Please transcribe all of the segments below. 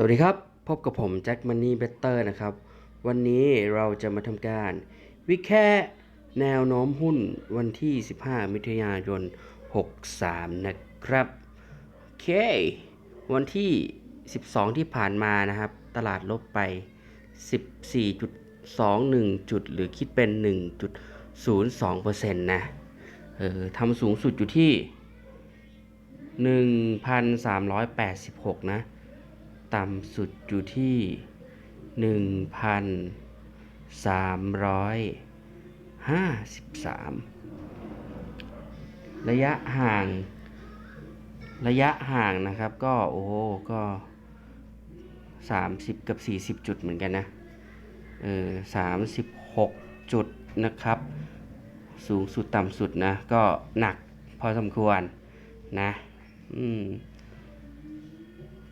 สวัสดีครับ พบกับผมแจ็คมันนี่เบเตอร์นะครับ วันนี้เราจะมาทำการ วิแค่แนวโน้มหุ้นวันที่ 15 มิถุนายน 63 นะครับ โอเค วันที่ 12 ที่ผ่านมานะครับ ตลาดลบไป 14.21 จุด หรือคิดเป็น 1.02%นะเออทำสูงสุดอยู่ที่ 1,386 นะ ต่ำสุดอยู่ที่ 1,353 ระยะห่าง ระยะห่างนะครับก็โอ้โหก็ 30 กับ 40 จุดเหมือนกันนะ เออ36 จุดนะครับ สูงสุดต่ำสุดนะ ก็หนักพอสมควรนะ อืม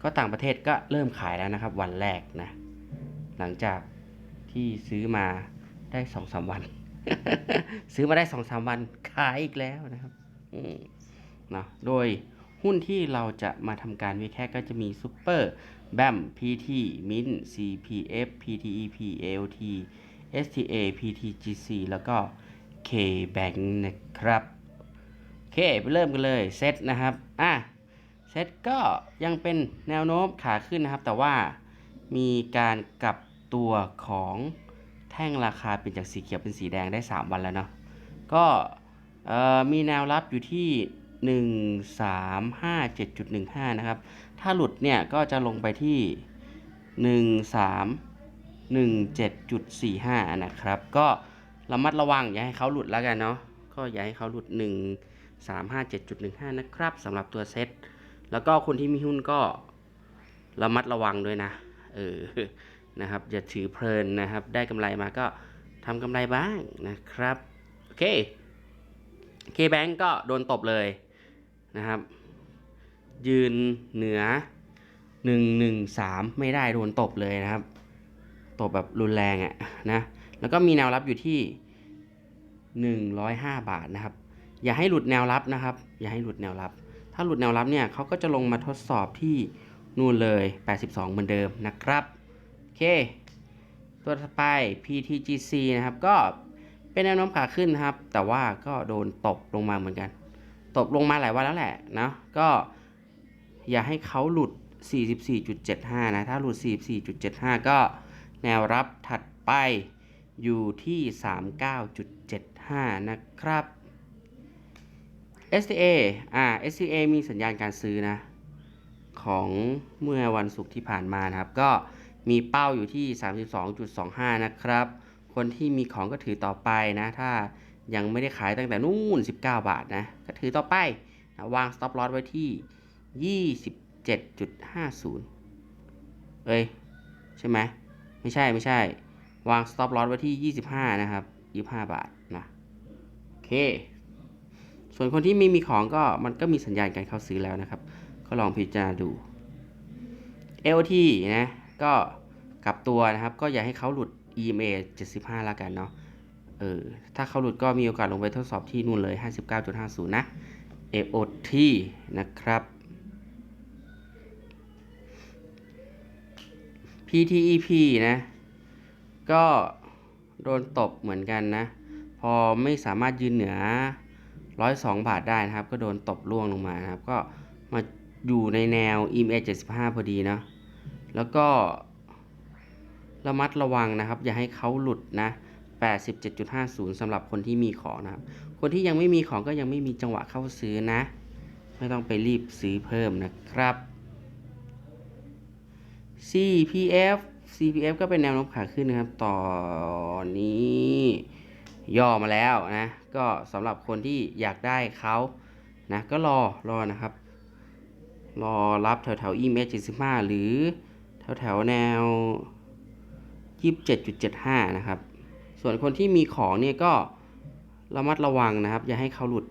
ก็ต่างประเทศก็เริ่มขายแล้วนะครับ วันแรกนะ หลังจากที่ซื้อมาได้สองสามวัน ซื้อมาได้สองสามวันขายอีกแล้วนะครับเนาะโดยหุ้นที่เราจะมาทำการวิแค่ก็จะมีซูเปอร์แบม PT Mint CPF PTEP AOT STA PTGC แล้วก็ K-Bank นะครับโอเคไปเริ่มกันเลยเซตนะครับ อะ เซตก็ยังเป็นแนวโน้มขาขึ้นนะครับ แต่ว่ามีการกลับตัวของแท่งราคาเป็นจากสีเขียวเป็นสีแดงได้ 3 วันแล้วเนาะก็มีแนวรับอยู่ที่ 135.7.15 นะครับ ถ้าหลุดเนี่ยก็จะลงไปที่ 1317.45 นะครับ ก็ระมัดระวังอย่าให้เขาหลุดแล้วกันเนาะก็อย่าให้เขาหลุด 137.15 นะครับสำหรับตัวเซต แล้วก็คนที่มีหุ้นก็ระมัดระวังด้วยนะ เออ นะครับ อย่าถือเพลินนะครับ ได้กำไรมาก็ทำกำไรบ้างนะครับ โอเค K-Bank ก็โดนตบเลยนะครับ ยืนเหนือ 113 ไม่ได้โดนตบเลยนะครับ ตบแบบรุนแรงอะ่ะนะ แล้วก็มีแนวรับอยู่ที่ 105 บาทนะครับ อย่าให้หลุดแนวรับนะครับ อย่าให้หลุดแนวรับ ถ้าหลุดแนวรับเนี่ยเขาก็จะลงมาทดสอบที่นู่นเลย 82 เหมือนเดิมนะครับ โอเค ตัวถัดไป PTGC นะครับ ก็เป็นแนวโน้มขาขึ้นนะครับ แต่ว่าก็โดนตบลงมาเหมือนกัน ตบลงมาหลายวันแล้วแหละนะก็อย่าให้เขาหลุด 44.75 นะ ถ้าหลุด 44.75 ก็แนวรับถัดไปอยู่ที่ 39.75 นะครับ STA อ่า STA มีสัญญาณการซื้อนะ ของเมื่อวันศุกร์ที่ผ่านมานะครับ ก็มีเป้าอยู่ที่ 32.25 นะครับ คนที่มีของก็ถือต่อไปนะ ถ้ายังไม่ได้ขายตั้งแต่นู่น 19 บาทนะ ก็ถือต่อไปนะวาง stop loss ไว้ที่ 27.50 เอ้ย ใช่ไหม ไม่ใช่ไม่ใช่ วาง stop loss ไว้ที่ 25 นะครับ 25 บาทนะ โอเค ส่วนคนที่ไม่มีของก็มันก็มีสัญญาณการเข้าซื้อแล้วนะครับ ก็ลองพิจารณาดู LT นะก็กลับตัวนะครับ ก็อย่าให้เขาหลุด EMA 75แล้วกันเนาะเออถ้าเขาหลุดก็มีโอกาสลงไปทดสอบที่นู่นเลย 59.50 นะ AOT นะครับ PTEP นะ ก็โดนตบเหมือนกันนะ พอไม่สามารถยืนเหนือ 102บาทได้นะครับ ก็โดนตบล่วงลงมาครับ ก็มาอยู่ในแนว EMA 75 พอดีนะแล้วก็ระมัดระวังนะครับ อย่าให้เขาหลุดนะ87.50สำหรับคนที่มีของนะครับ คนที่ยังไม่มีของก็ยังไม่มีจังหวะเข้าซื้อนะ ไม่ต้องไปรีบซื้อเพิ่มนะครับ CPF CPF ก็เป็นแนวโน้มขาขึ้นนะครับ ตอนนี้ ย่อมาแล้วนะ ก็สำหรับคนที่อยากได้เขานะก็รอรอนะครับ รอรับแถวแถว EMA 75 หรือแถวแถวแนว 27.75 นะครับ ส่วนคนที่มีของเนี่ยก็ระมัดระวังนะครับ อย่าให้เขาหลุด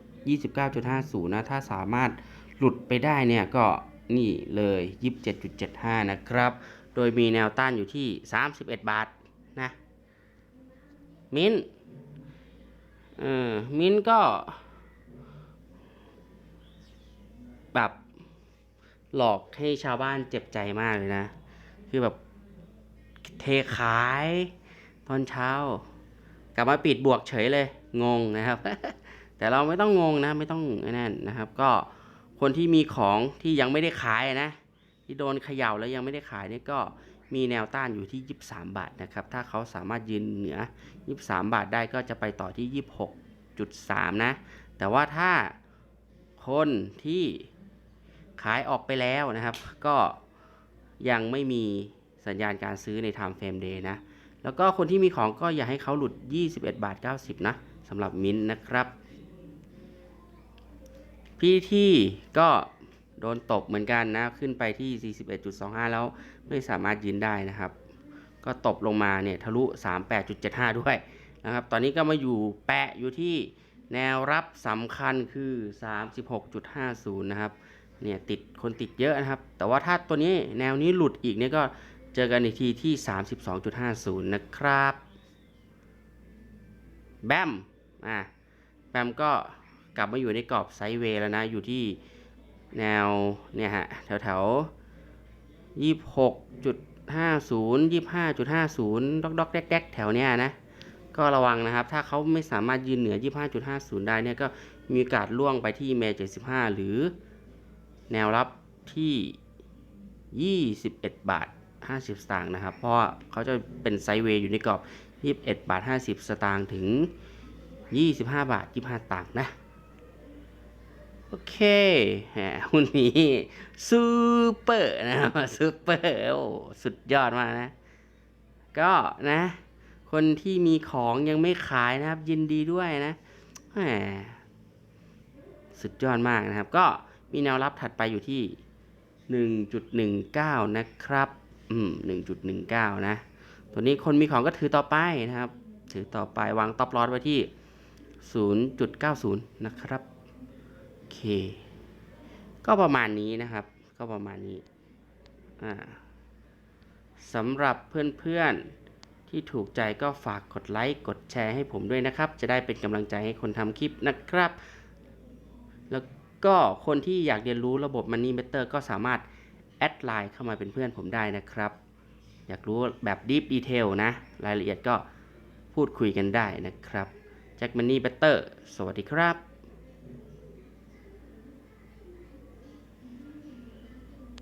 29.50 นะ ถ้าสามารถหลุดไปได้เนี่ยก็นี่เลย 27.75 นะครับ โดยมีแนวต้านอยู่ที่ 31 บาทนะ มิ้น เออมิ้นก็แบบหลอกให้ชาวบ้านเจ็บใจมากเลยนะ คือแบบเทขายตอนเช้า กลับมาปิดบวกเฉยเลย งงนะครับ แต่เราไม่ต้องงงนะ ไม่ต้องนั่นนะครับ ก็คนที่มีของที่ยังไม่ได้ขายนะ ที่โดนเขย่าแล้วยังไม่ได้ขายนี่ก็ มีแนวต้านอยู่ที่ 23 บาทนะครับ ถ้าเขาสามารถยืนเหนือ 23 บาทได้ก็จะไปต่อที่ 26.3 นะ แต่ว่าถ้าคนที่ขายออกไปแล้วนะครับ ก็ยังไม่มีสัญญาณการซื้อใน Time Frame Day นะ แล้วก็คนที่มีของก็อย่าให้เขาหลุด 21 บาท 90 นะสำหรับมิ้นท์นะครับ พี่ที่ก็ โดนตกเหมือนกันนะ ขึ้นไปที่ 41.25 แล้วไม่สามารถยืนได้นะครับ ก็ตบลงมาเนี่ยทะลุ 38.75 ด้วยนะครับ ตอนนี้ก็มาอยู่แปะอยู่ที่แนวรับสำคัญคือ 36.50 นะครับ เนี่ยติดคนติดเยอะนะครับ แต่ว่าถ้าตัวนี้แนวนี้หลุดอีกเนี่ยก็เจอกันอีกทีที่ 32.50 นะครับ แบม อะ แบมก็กลับมาอยู่ในกรอบไซด์เวย์แล้วนะ อยู่ที่ แนวเนี่ยฮะแถวแถวยี่หกจุดห้าศูนย์ยี่ห้าจุดห้าศูนย์ดอกดอกแดกแดกแถวเนี้ยนะ ก็ระวังนะครับ ถ้าเขาไม่สามารถยืนเหนือ25.50ได้เนี่ยก็มีโอกาสล่วงไปที่เม75หรือแนวรับที่ 21 บาท 50 สตางค์นะครับ เพราะเขาจะเป็นไซด์เวย์อยู่ในกรอบ 21 บาท 50 สตางค์ถึง 25 บาท 25สตางค์นะ โอเคหุ้นนี้ซูเปอร์นะครับซูเปอร์โอ้สุดยอดมากนะ ก็นะ คนที่มีของยังไม่ขายนะครับ ยินดีด้วยนะแหมสุดยอดมากนะครับ ก็มีแนวรับถัดไปอยู่ที่ 1.19 นะครับ อืม 1.19 นะ ตัวนี้คนมีของก็ถือต่อไปนะครับ ถือต่อไปวางต็อปลอสไว้ที่ 0.90 นะครับ เค ก็ประมาณนี้นะครับ ก็ประมาณนี้สำหรับเพื่อนๆที่ถูกใจก็ฝากกดไลค์กดแชร์ให้ผมด้วยนะครับ จะได้เป็นกำลังใจให้คนทำคลิปนะครับ แล้วก็คนที่อยากเรียนรู้ระบบ Money Better ก็สามารถแอดไลน์เข้ามาเป็นเพื่อนผมได้นะครับ อยากรู้แบบ Deep Detail นะ รายละเอียดก็พูดคุยกันได้นะครับ Jack Money Better สวัสดีครับ